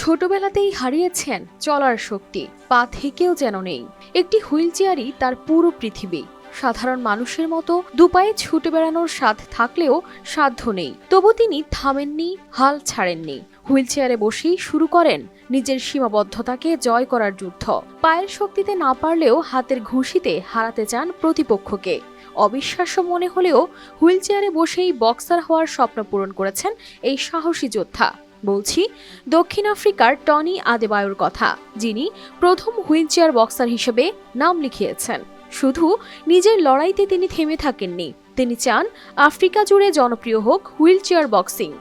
ছোটবেলাতেই হারিয়েছেন চলার শক্তি, পা থেকেও যেন নেই। একটি হুইল চেয়ারই তার পুরো পৃথিবী। সাধারণ মানুষের মতো দুপায়ে ছুটে বেড়ানোর স্বাদ থাকলেও সাধ্য নেই। তবু তিনি থামেননি, হাল ছাড়েননি। হুইল চেয়ারে বসেই শুরু করেন নিজের সীমাবদ্ধতাকে জয় করার যুদ্ধ। পায়ের শক্তিতে না পারলেও হাতের ঘুষিতে হারাতে চান প্রতিপক্ষকে। অবিশ্বাস্য মনে হলেও হুইল চেয়ারে বসেই বক্সার হওয়ার স্বপ্ন পূরণ করেছেন এই সাহসী যোদ্ধা। বলছি দক্ষিণ আফ্রিকার টনি আদেবায়োর কথা যিনি প্রথম হুইলচেয়ার বক্সার হিসেবে নাম লিখিয়েছেন। শুধু নিজের লড়াইতে তিনি থেমে থাকেননি তিনি চান আফ্রিকা জুড়ে জনপ্রিয় হোক হুইল চেয়ার বক্সিং.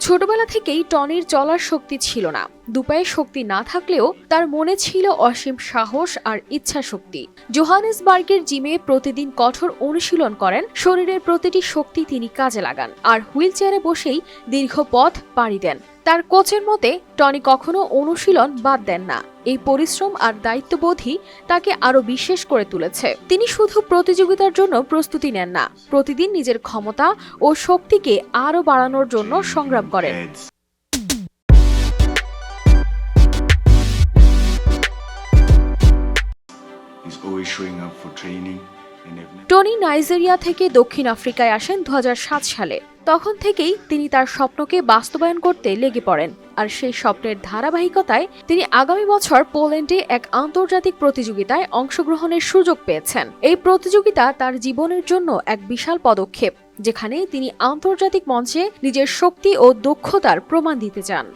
ছোটবেলা থেকেই টনির চলার শক্তি ছিল না। দুপায়ে শক্তি না থাকলেও তার মনে ছিল অসীম সাহস আর ইচ্ছা শক্তি জোহানেসবার্গের জিমে প্রতিদিন কঠোর অনুশীলন করেন, শরীরের প্রতিটি শক্তি তিনি কাজে লাগান আর হুইল চেয়ারে বসেই দীর্ঘ পথ পাড়ি দেন। তার কোচের মতে, টনি কখনো অনুশীলন বাদ দেন না। এই পরিশ্রম আর দায়িত্ববোধই তাকে আরও বিশেষ করে তুলেছে। তিনি শুধু প্রতিযোগিতার জন্য প্রস্তুতি নেন না, প্রতিদিন নিজের ক্ষমতা ও শক্তিকে আরও বাড়ানোর জন্য সংগ্রাম করেন। টনি নাইজেরিয়া থেকে দক্ষিণ আফ্রিকায় আসেন দু হাজার সাত সালে। তখন থেকেই তিনি তার স্বপ্নকে বাস্তবায়ন করতে লেগে পড়েন। আর সেই স্বপ্নের ধারাবাহিকতায় তিনি আগামী বছর পোল্যান্ডে এক আন্তর্জাতিক প্রতিযোগিতায় অংশগ্রহণের সুযোগ পেয়েছেন। এই প্রতিযোগিতা তার জীবনের জন্য এক বিশাল পদক্ষেপ, যেখানে তিনি আন্তর্জাতিক মঞ্চে নিজের শক্তি ও দক্ষতার প্রমাণ দিতে চান।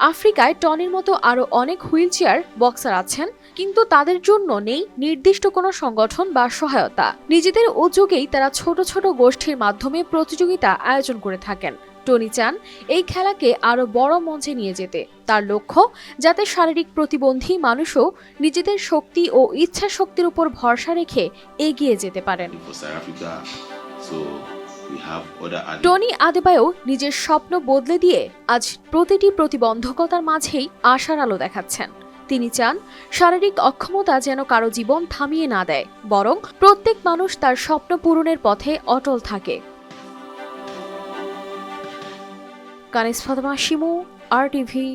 আফ্রিকায় টনির মতো আরও অনেক হুইল চেয়ার বক্সার আছেন, কিন্তু তাদের জন্য নেই নির্দিষ্ট কোনো সংগঠন বা সহায়তা। নিজেদের উদ্যোগেই তারা ছোট ছোট গোষ্ঠীর মাধ্যমে প্রতিযোগিতা আয়োজন করে থাকেন। টনি চান এই খেলাকে আরও বড় মঞ্চে নিয়ে যেতে। তার লক্ষ্য, যাতে শারীরিক প্রতিবন্ধী মানুষও নিজেদের শক্তি ও ইচ্ছা শক্তির উপর ভরসা রেখে এগিয়ে যেতে পারেন। টনি আদেবায়ও নিজের স্বপ্ন বদলে দিয়ে আজ প্রতিটি প্রতিবন্ধকতার মাঝেই আশার আলো দেখাচ্ছেন। তিনি চান শারীরিক অক্ষমতা যেন কারও জীবন থামিয়ে না দেয়, বরং প্রত্যেক মানুষ তার স্বপ্ন পূরণের পথে অটল থাকে। শিমু আর টিভি